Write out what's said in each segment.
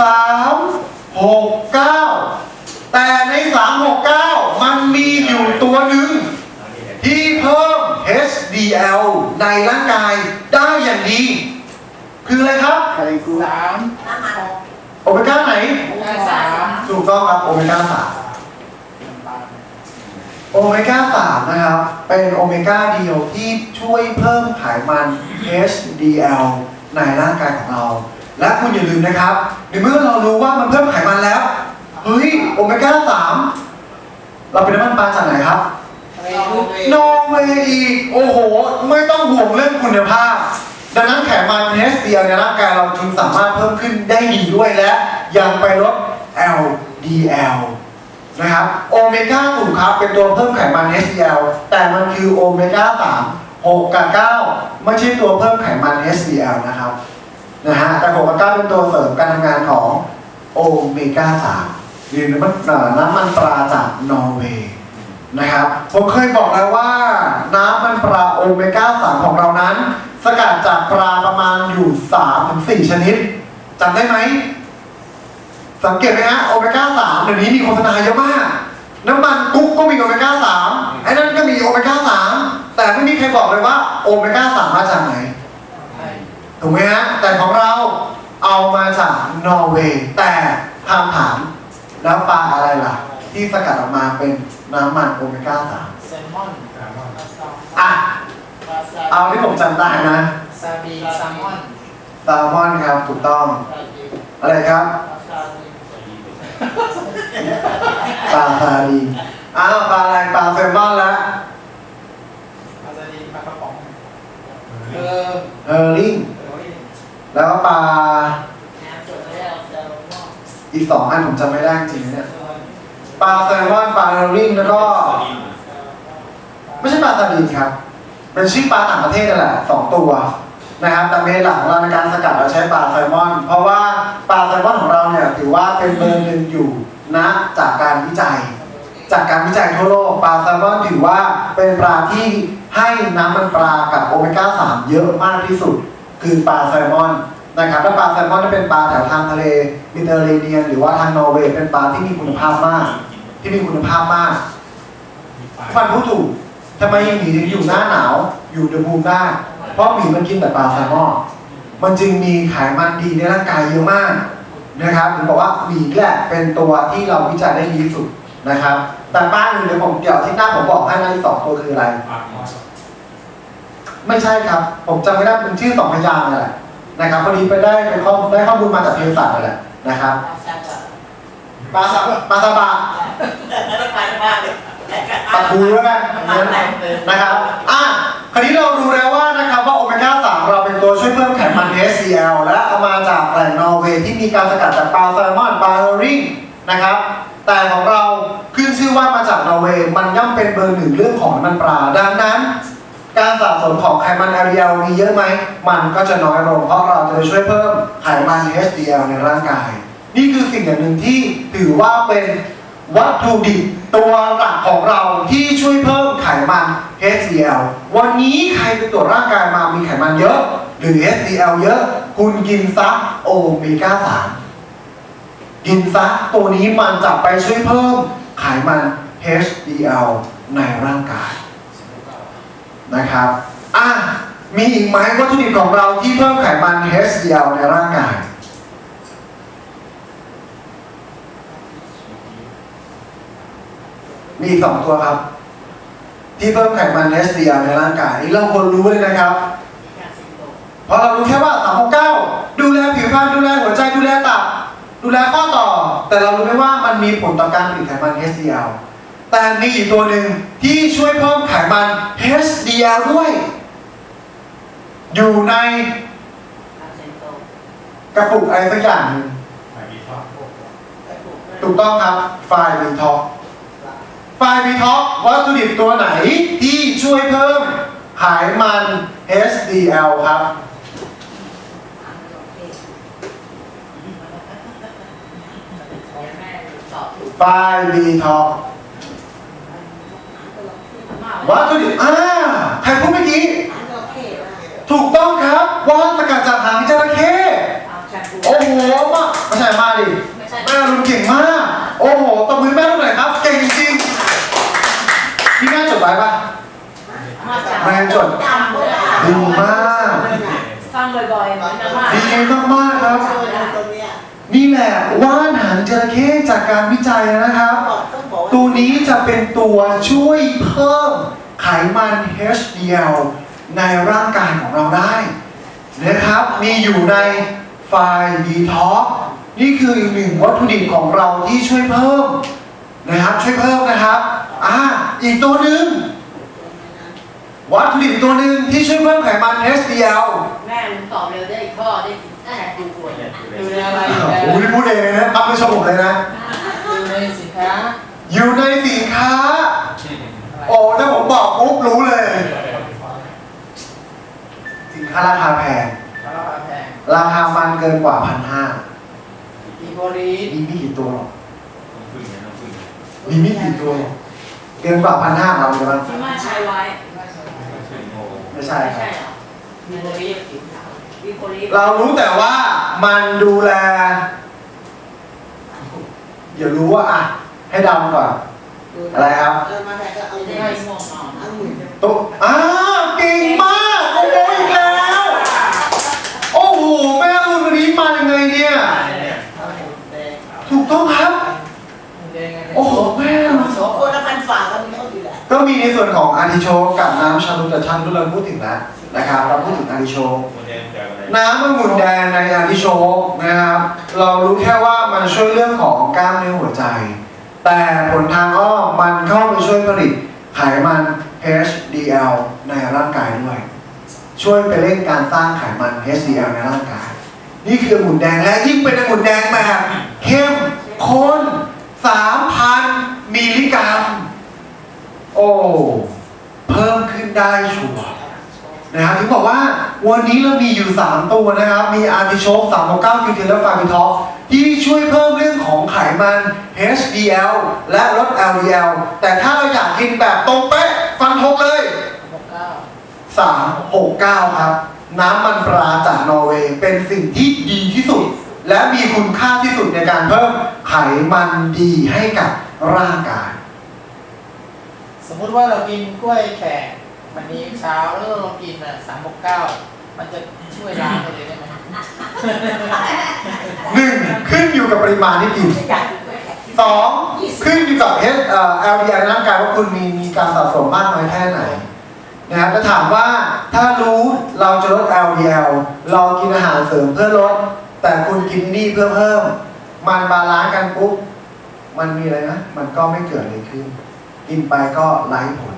สามหกเก้าแต่ในสามหกเก้ามันมีอยู่ตัวหนึ่งที่เพิ่ม HDL ในร่างกายได้อย่างดี คืออะไรครับอะไรกูสามโอเมก้าไหนได้สามถูกต้องครับโอเมก้าสามโอเมก้าสามนะครับ เป็นโอเมก้าเดียวที่ช่วยเพิ่มไขมัน HDL ในร่างกายของเรา และคุณอย่าลืมนะครับ ในเมื่อเรารู้ว่ามันเพิ่มไขมันแล้ว เฮ้ย โอเมก้าสามเราเป็นน้ำมันปลาจากไหนครับนอร์เวย์อีกโอ้โห ไม่ต้องห่วงเรื่องคุณภาพ ดังนั้นไขมัน HDL ในร่างกายเราจึงสามารถเพิ่มขึ้นได้ดีด้วยและ ยังไปลด LDL นะครับโอเมก้าถูกครับเป็นตัวเพิ่มไขมัน HDL แต่มันคือโอเมก้า3 6 กับ 9 ไม่ใช่ตัวเพิ่มไขมัน HDL นะครับ นะฮะแต่6กับ9เป็นตัวเสริมการทำงานของโอเมก้า3หรือน้ำมันน้ำมันปลาจากนอร์เวย์นะครับผมเคยบอกแล้วว่าน้ำมันปลาโอเมก้า3ของเรานั้น สกัดจากปลาประมาณอยู่3ถึง4ชนิดจำได้ไหม สังเกตไหมฮะโอเมก้า3เดี๋ยวนี้มีโฆษณาเยอะมาก น้ำมันกุ๊กก็มีโอเมก้า3ไอ้นั่นก็มีโอเมก้า3แต่ไม่มีใครบอกเลยว่าโอเมก้า3มาจากไหน ถูกไหมฮะแต่ของเราเอามาจากนอร์เวย์แต่คำถามแล้วปลาอะไรล่ะ ที่สกัดออกมาเป็นน้ำมันโอเมก้าแซลมอน3อะปลาซาเอาที่ผมจำได้นะซาบีแซลมอนแซลมอนครับถูกต้องซาบีอะไรครับปลาซาบีปลาซาดีนอ้าวปลาอะไรปลาแซลมอนแล้วปลาซาดีปลากระป๋องเออเฮอร์ริง แล้วปลาอีกสองอันผมจำไม่ได้จริงๆเนี่ยปลาแซลมอนปลาริงแล้วก็ ไม่ใช่ปลาซาดีนครับเป็นชื่อปลาต่างประเทศนั่นแหละสองตัวนะครับแต่เมนหลักของเราในการสกัดเราใช้ปลาแซลมอน เพราะว่าปลาแซลมอนของเราเนี่ยถือว่าเป็นเบอร์หนึ่งอยู่นะจากการวิจัย จากการวิจัยทั่วโลกปลาแซลมอนถือว่าเป็นปลาที่ให้น้ำมันปลากับโอเมก้า3เยอะมากที่สุด คือปลาแซลมอนนะครับและปลาแซลมอนที่เป็นปลาแถวทางทะเลมิเตอร์เรเนียน หรือว่าทางนอร์เวย์เป็นปลาที่มีคุณภาพมาก ที่มีคุณภาพมากฟันผู้ถูกทำไมหมีถึงอยู่หน้าหนาวอยู่อุณหภูมิได้เพราะหมีมันกินแต่ปลาแซลมอนมันจึงมีไขมันดีในร่างกายเยอะมากนะครับถึงบอกว่าหมีแหละเป็นตัวที่เราวิจัยได้ดีที่สุดนะครับ แต่ป้าอื่นเดี๋ยวผมเดี๋ยวที่หน้าผมบอกให้นะอีกสองตัวคืออะไร ไม่ใช่ครับ ผมจำไม่ได้เป็นชื่อสองพยางค์นั่นแหละนะครับพอดีไปได้ไปข้อได้ข้อมูลมาจากเภสัชนั่นแหละนะครับปลาซาปลาซาบะปลาทูแล้วกันนะครับอะคราวนี้เรารู้แล้วว่านะครับว่าโอเมก้า3เราเป็นตัวช่วยเพิ่มไขมัน HCl และเอามาจากแหล่งนอร์เวย์ที่มีการสกัดจากปลาแซลมอนปลาเฮอริงนะครับแต่ของเราขึ้นชื่อว่ามาจากนอร์เวย์มันย่อมเป็นเบอร์หนึ่งเรื่องของน้ำมันปลาดังนั้น การสะสมของไขมัน LDL มีเยอะไหม มันก็จะน้อยลง เพราะเราจะไปช่วยเพิ่มไขมัน HDL ในร่างกาย นี่คือสิ่งอย่างหนึ่งที่ถือว่าเป็นวัตถุดิบตัวหลักของเราที่ช่วยเพิ่มไขมัน HDL วันนี้ใครไปตรวจร่างกายมามีไขมันเยอะ หรือ HDL เยอะ คุณกินซักโอเมก้า3กินซักตัวนี้มันจะไปช่วยเพิ่มไขมัน HDL ในร่างกาย นะครับอะมีอีกไหมวัตถุดิบของเราที่เพิ่มไขมัน HDL ในร่างกายมีสองตัวครับ ที่เพิ่มไขมัน HDL ในร่างกายนี่เราควรรู้เลยนะครับเพราะเรารู้แค่ว่า369ดูแลผิวพรรณดูแลหัวใจดูแลตับดูแลข้อต่อ แต่เรารู้ไหมว่ามันมีผลต่อการผลิตไขมัน HDL แต่มีอีกตัวหนึ่งที่ช่วยเพิ่มไขมัน HDL ด้วย อยู่ในกระปุกอะไรสักอย่างหนึ่งถูกต้องครับไฟล์วีท็อกไฟล์วีท็อกวัตถุดิบตัวไหนที่ช่วยเพิ่มไขมัน HDL ครับไฟล์วีท็อก วัตถุดิบอ่าใครพูดเมื่อกี้ ถูกต้องครับว่านสกัดจากหางจระเข้โอ้โหดิไม่ใช่แม่รุนเก่งมาก โอ้โหตบมือแม่รุนหน่อยครับ เก่งจริงๆพี่แม่จดไว้ปะมาจากแม่จดจำเลยอะดีมากฟังบ่อยๆเหมือนกันว่าดีมากๆครับช่วยตรงเนี้ยนี่แหละว่านหางจระเข้จากการวิจัยนะครับบอก ต้องบอกตัวนี้จะเป็นตัวช่วยเพิ่มไขมัน HDL ในร่างกายของเราได้นะครับ มีอยู่ในไฟล์ดีท็อกนี่คืออีกหนึ่งวัตถุดิบของเราที่ช่วยเพิ่มนะครับ ช่วยเพิ่มนะครับอ่าอีกตัวหนึ่งวัตถุดิบตัวหนึ่งที่ช่วยเพิ่มไขมัน HDL แม่มึงตอบเร็วได้อีกข้อได้ตั้งแต่ดูป่วยอยู่ในอะไรโอ้อยู่โหในนี่พูดเองเลยนะปั๊บไม่ชมผมเลยนะอยู่ในสินค้า อยู่ในสินค้า โอ้ถ้าผมบอกปุ๊บรู้เลย สินค้าราคาแพง ราคาแพงราคามันเกินกว่าพันห้าอีโคลีนมีไม่กี่ตัวหรอกมีไม่กี่ตัวหรอกเกินกว่าพันห้าเราเลยมั้งที่มาใช้ไว้ไม่ใช่ไม่ครัใช่บ เหรอมีโคลีมีโคลีเรารู้แต่ว่ามันดูแลเดี๋ยวรู้ว่าอะ ให้เดาก่อนอะไรครับเออมาแทนก็เอาจะหได้มื่นไม่ง่วงนอนเอาหมื่นตุ๊อ้าวเก่งมากโอ้โหอีกแล้วโอ้โหแม่รุ่นวันนี้มายังไงเนี่ยเอาหมื่นแดงถูกต้องครับแดงไงโอ้โหแม่สองคนละพันฝากกันเขาอยู่แหละก็มีในส่วนของอาร์ติโชกกับน้ำชาลูแต่ชาลูเราพูดถึงแล้วนะครับเราพูดถึงอาร์ติโชกน้ำองุ่นแดงในอาร์ติโชกนะครับเรารู้แค่ว่ามันช่วยเรื่องของกล้ามเนื้อหัวใจ แต่ผลทางอ้อมมันเข้าไปช่วยผลิตไขมัน HDL ในร่างกายด้วย ช่วยไปเร่งการสร้างไขมัน HDL ในร่างกาย นี่คือองุ่นแดงและยิ่งเป็นองุ่นแดงแบบเข้มข้น3,000 มิลลิกรัม โอ้เพิ่มขึ้นได้ชัวร์นะครับถึงบอกว่าวันนี้เรามีอยู่ 3 ตัวนะครับ มีอาร์ติโชก369คิวเทนและฟาบิทอฟ ที่ช่วยเพิ่มเรื่องของไขมัน HDL และลด LDL แต่ถ้าเราอยากกินแบบตรงเป๊ะฟันธงเลยหกเก้า369 ครับ น้ำมันปลาจากนอร์เวย์เป็นสิ่งที่ดีที่สุด และมีคุณค่าที่สุดในการเพิ่มไขมันดีให้กับร่างกาย สมมุติว่าเรากินกล้วยแขกวันนี้เช้าแล้วเรากินอะสามหกเก้า มันจะช่วยล้างไปเลยได้ไหมหนึ่งขึ้นอยู่กับปริมาณที่กินสองขึ้นอยู่กับ H เอ่อ LDL ในร่างกายว่าคุณมีมีการสะสมมากน้อยแค่ไหนนะครับจะถามว่าถ้ารู้เราจะลด LDL เรากินอาหารเสริมเพื่อลด แต่คุณกินนี่เพื่อเพิ่ม มันบาลานซ์กันปุ๊บมันมีอะไรนะมันก็ไม่เกิดอะไรขึ้น กินไปก็ไร้ผล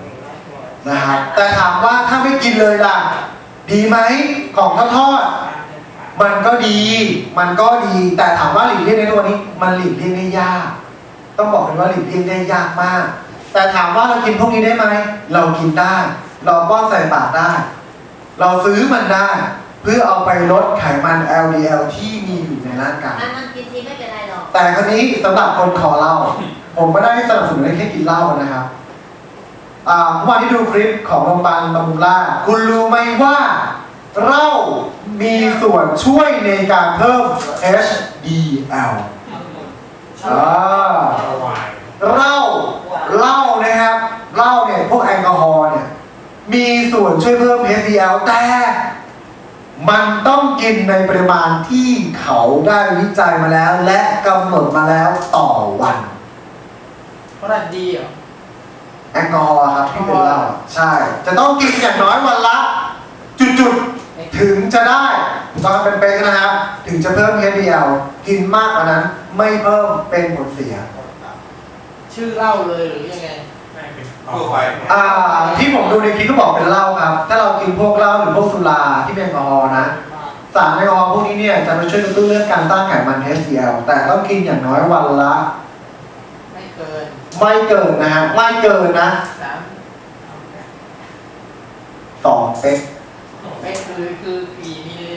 นะครับแต่ถามว่าถ้าไม่กินเลยล่ะ ดีไหมของทอดๆมันก็ดี มันก็ดี แต่ถามว่าหลีกเลี่ยงในตัวนี้ มันหลีกเลี่ยงได้ยาก ต้องบอกเลยว่าหลีกเลี่ยงได้ยากมาก แต่ถามว่าเรากินพวกนี้ได้ไหม เรากินได้ เราป้อนใส่ปากได้ เราซื้อมันได้ เพื่อเอาไปลดไขมัน LDL ที่มีอยู่ในร่างกายมันมันกินทีไม่เป็นไรหรอก แต่คราวนี้สำหรับคนขอเหล้า ผมไม่ได้สนับสนุนให้แค่กินเหล้านะครับอ่า เมื่อวานที่ดูคลิปของโรงพยาบาลบำรุงราษฎร์คุณรู้ไหมว่าเหล้ามีส่วนช่วยในการเพิ่ม HDL อ่าเหล้าเหล้านะครับเหล้าเนี่ยพวกแอลกอฮอล์เนี่ยมีส่วนช่วยเพิ่ม HDL แต่มันต้องกินในปริมาณที่เขาได้วิจัยมาแล้ว และกำหนดมาแล้วต่อวันเพราะนั่นดีเหรอ แอลกอฮอล์ครับที่เป็นเหล้าใช่ จะต้องกินอย่างน้อยวันละ จุดๆ ถึงจะได้ตอนเป็นเป๊กนะครับ ถึงจะเพิ่ม HDL กินมากกว่านั้นไม่เพิ่มเป็นผลเสีย ชื่อเหล้าเลยหรือยังไง ทั่วไปอ่าที่ผมดูในคลิปก็บอกเป็นเหล้าครับ ถ้าเรากินพวกเหล้าหรือพวกสุราที่เป็นแอลกอฮอล์นะ สารแอลกอฮอล์พวกนี้เนี่ยจะมาช่วยกระตุ้นเรื่องการสร้างไขมัน HDL แต่ต้องกินอย่างน้อยวันละไม่เกิน ไม่เกินนะฮะไม่เกินนะสามสองเป๊กไม่คือคือกี่มิลลิ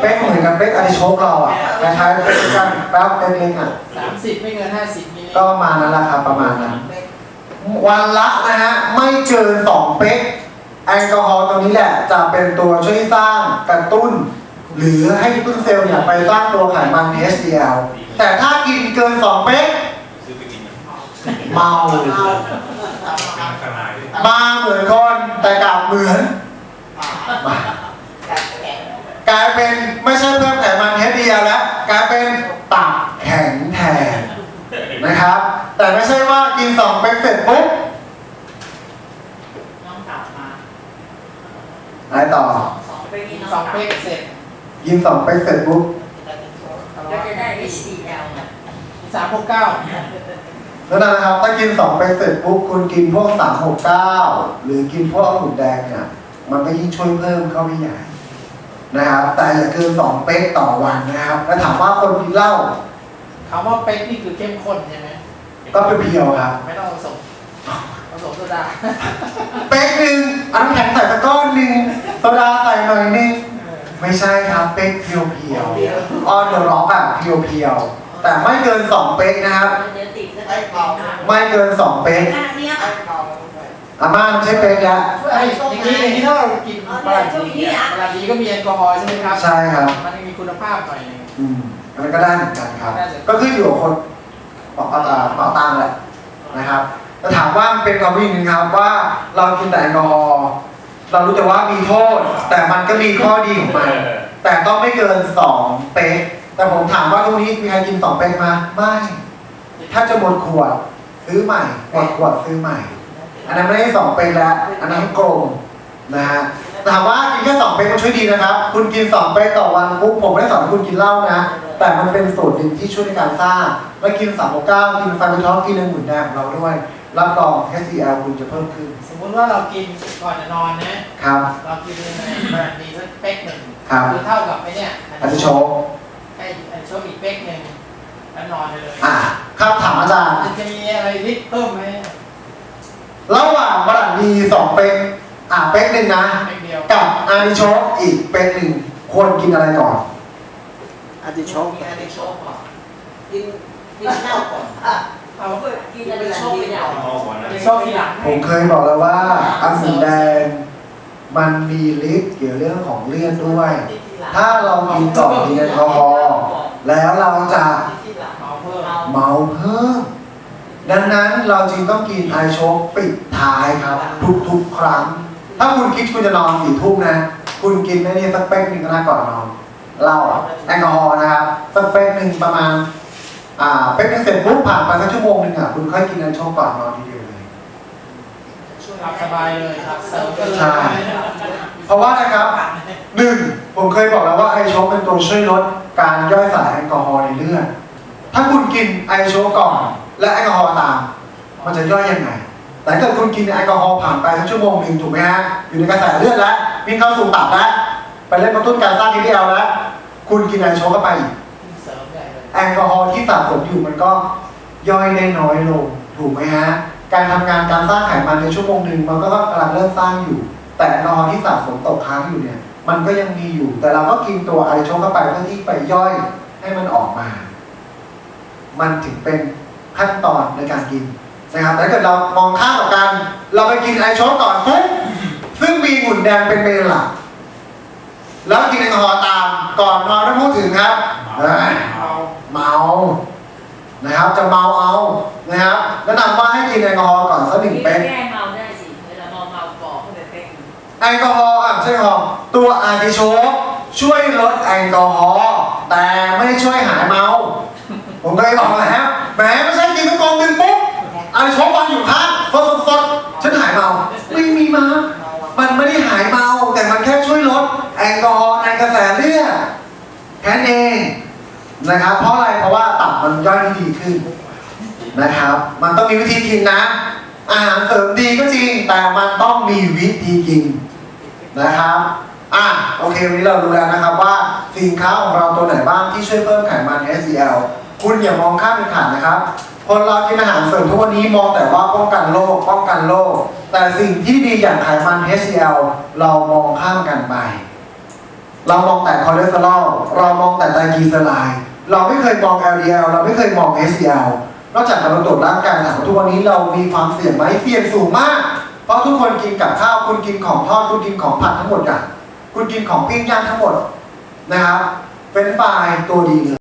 เป๊กเหมือนกับเป๊กอาริโชกเราอะคล้ายๆเป๊กกันแป๊บเป๊กเล็กอะสามสิบไม่เกินห้าสิบมิลลิก็ประมาณนั้นแหละครับประมาณนั้น วันละนะฮะไม่เกิน2เป๊กแอลกอฮอล์ตัวนี้แหละ จะเป็นตัวช่วยสร้างกระตุ้น หรือให้กระตุ้นเซลล์เนี่ยไปสร้างตัวไขมัน HDL แต่ถ้ากินเกิน2เป๊กซื้อไปกินนะ เมาเอาเป็นอันตรายด้วยมาเหมือนคนแต่กลับเหมือนมาแบบแข็งกลายเป็นไม่ใช่เพิ่มไขมัน HDL แล้วกลายเป็นตับแข็งแทนนะครับ แต่ไม่ใช่ว่ากิน2เป๊กเสร็จปุ๊บน้องตับมาอะไรต่อ สองไปกินสน้อองงเป๊เป๊กเสร็จกิน2เป๊กเสร็จปุ๊บก็จะได้ HDL นะสามหกเก้า แล้วนะครับ ถ้ากิน2เป๊กเสร็จปุ๊บคุณกินพวก369หรือกินพวกองุ่นแดงเนี่ยมันก็ยิ่งช่วยเพิ่มเข้าไปใหญ่นะครับแต่อย่าเกิน2เป๊กต่อวันนะครับ แล้วถามว่าคนกินเหล้าคำว่าเป๊กนี่คือเข้มข้นใช่ไหมก็เป็นเพียวครับ ไม่ต้องผสมผสมโซดาเป๊กหนึ่งเอาน้ำแข็งใส่ตะก้อนหนึ่งโซดาใส่หน่อยหนึงไม่ใช่ครับเป๊กเพียวเพียวออนเดอะร็อกอะเพียวเพียวๆแต่ไม่เกิน2เป๊กนะครับ เดี๋ยวติดแล้วไอ้ก็เมาไม่เกิน2เป๊กขนาดเนี้ยไอ้เมาอาม่าไม่ใช่เป๊กแล้วช่วยไอ้ไอ้อส้มย่างไงนี้อย่างนี้ถ้าเรากินปลาดีเนี่ยปลาดีก็มีแอลกอฮอล์ใช่ไหมครับ ใช่ครับ มันยังมีคุณภาพหน่อยหนึงอืมอันนั้นก็ได้เหมือนกันครับได้เลยก็ขึ้นอยู่กับคนเป่าเอ่อเป่าตังค์แหละนะครับแต่ถามว่ามันเป็นความจริงครับว่าเรากินแต่แอลกอฮอล์เรารู้แต่ว่ามีโทษ แต่มันก็มีข้อดีของมันแต่ต้องไม่เกิน2เป๊กแต่ผมถามว่าทุกนี้มีใครกิน2เป๊กมาไม่ ถ้าจะหมดขวดซื้อใหม่หมดขวดซื้อใหม่ อันนั้นไม่ได้สองเป๊กแล้ว อันนั้นโกงนะฮะแต่ถามว่ากินแค่สองเป๊กมันช่วยดีนะครับ คุณกินสองเป๊กต่อวันปุ๊บผมไม่ได้สอนให้คุณกินเหล้านะ แต่มันเป็นสูตรหนึ่งที่ช่วยในการสร้าง แล้วกินสามเก้ากินไฟเบอร์ท็อปกินในหมุนแดงของเราด้วย รับรอง HCL คุณจะเพิ่มขึ้น สมมุติว่าเรากินก่อนจะนอนนะครับ เรากินในปลาดีสักเป๊กหนึ่งครับคือเท่ากับไอ้เนี่ยอาจจะโชว์ไอ้ไอ้โชว์อีกเป๊กหนึ่ง แล้วนอนไปเลยอะครับถามอาจารย์ มันจะมีอะไรลิตเพิ่มไหมระหว่างบรันดีสองเป๊กอะเป๊กหนึ่งนะ เป๊กเดียวกับอานิโชกอีกเป๊กหนึ่งควรกินอะไรก่อน อาติโชคมีอาติโชคก่อนกินกินข้าวก่อนเอากินอะไรโชคไปอย่างมองก่อนนะไปชอบทีหลังผมเคยบอกแล้วว่าอังุ่นแดงมันมีฤทธิ์เกี่ยวเรื่องของเลือดด้วย ถ้าเรากินก่อนกินแอลกอฮอล์แล้วเราจะเอาเพิ่ม เมาเพิ่มดังนั้นเราจึงต้องกินไอโชกปิดท้ายครับ ทุกๆครั้ง ถ้าคุณคิดคุณจะนอนสี่ทุ่มนะ คุณกินไอ้นี่สักเป๊กหนึ่งก็ได้ก่อนนอนเหล้าแอลกอฮอล์นะครับสักเป๊กหนึ่งประมาณอ่าเป๊กหนึงเสร็จปุ๊บผ่านไปสักชั่วโมงหนึงอะคุณค่อยกินไอโชกก่อนนอนทีเดียวเลยหลับสบายเลยครับเสริมกันเลยใช่เพราะว่านะครับหนึ่งผมเคยบอกแล้วว่าไอโชกเป็นตัวช่วยลดการย่อยสลายแอลกอฮอล์ในเลือด ถ้าคุณกินไอโชก่อน และแอลกอฮอล์ตาม มันจะย่อยยังไง แต่ถ้าคุณกินแอลกอฮอล์ผ่านไปสักชั่วโมงหนึ่งถูกไหมฮะ อยู่ในกระแสเลือดแล้ววิ่งเข้าสู่ตับแล้ว ไปเล่นกระตุ้นการสร้างทีพีเอลแล้ว คุณกินไอโชกเข้าไปอีกแอลกอฮอล์ที่สะสมอยู่มันก็ย่อยได้น้อยลง ถูกไหมฮะ การทำงานการสร้างไขมันในชั่วโมงหนึ่งมันก็กำลังเริ่มสร้างอยู่ แต่แอลกอฮอล์ที่สะสมตกค้างอยู่เนี่ย มันก็ยังมีอยู่ แต่เราก็กินตัวไอโชกเข้าไปเพื่อที่ไปย่อยให้มันออกมา มันถึงเป็นขั้นตอนในการกินนะครับแต่ถ้าเกิดเรามองข้ามกับกันเราไปกินไอโชกก่อนปุ๊บซึ่งมีหมุนแดงเป็นเมนหลักแล้วกินแอลกอฮอล์ตามก่อนนอนไม่พูดถึงครับเอ้ยเอาเมานะครับจะเมาเอานะครับแนะนำว่าให้กินแอลกอฮอล์ก่อนสักหนึ่งเป๊กแก้เมาได้สิเวลาเมาเมาบอกเข้าไปเป๊กแอลกอฮอล์อะไม่ใช่แอลกอฮอล์ตัวอาร์ติโชกช่วยลดแอลกอฮอล์แต่ไม่ได้ช่วยหายเมา ผมเคยบอกแล้วแหมไม่ใช่กินทุกกองหนึ่งปุ๊บอาร์ติโชกวางอยู่ข้างสดสดๆฉันหายเมา ไม่มีมา มันไม่ได้หายเมา แต่มันแค่ช่วยลดแอลกอฮอล์ในกระแสเลือดแค่นั้นเองนะครับเพราะอะไรเพราะว่าตับมันย่อยได้ดีขึ้นนะครับ มันต้องมีวิธีกินนะ อาหารเสริมดีก็จริง แต่มันต้องมีวิธีกินนะครับอะโอเควันนี้เรารู้แล้วนะครับว่าสินค้าของเราตัวไหนบ้างที่ช่วยเพิ่มไขมัน HDL คุณอย่ามองข้ามเป็นขาดนะครับ คนเรากินอาหารเสริมทุกวันนี้มองแต่ว่าป้องกันโรคป้องกันโรคแต่สิ่งที่ดีอย่างไขมัน HDL เรามองข้ามกันไป เรามองแต่คอเลสเตอรอลเรามองแต่ไตรกลีเซอไรด์เราไม่เคยมอง LDL เราไม่เคยมอง HDL นอกจากเรตรวจร่างกายถามว่าทุกวันนี้เรามีความเสี่ยงไหมเสี่ยงสูงมาก เพราะทุกคนกินกับข้าวคุณกินของทอดคุณกินของผัดทั้งหมดอะคุณกินของปิ้งย่างทั้งหมดนะครับเป็นไฟล์ตัวดีเลย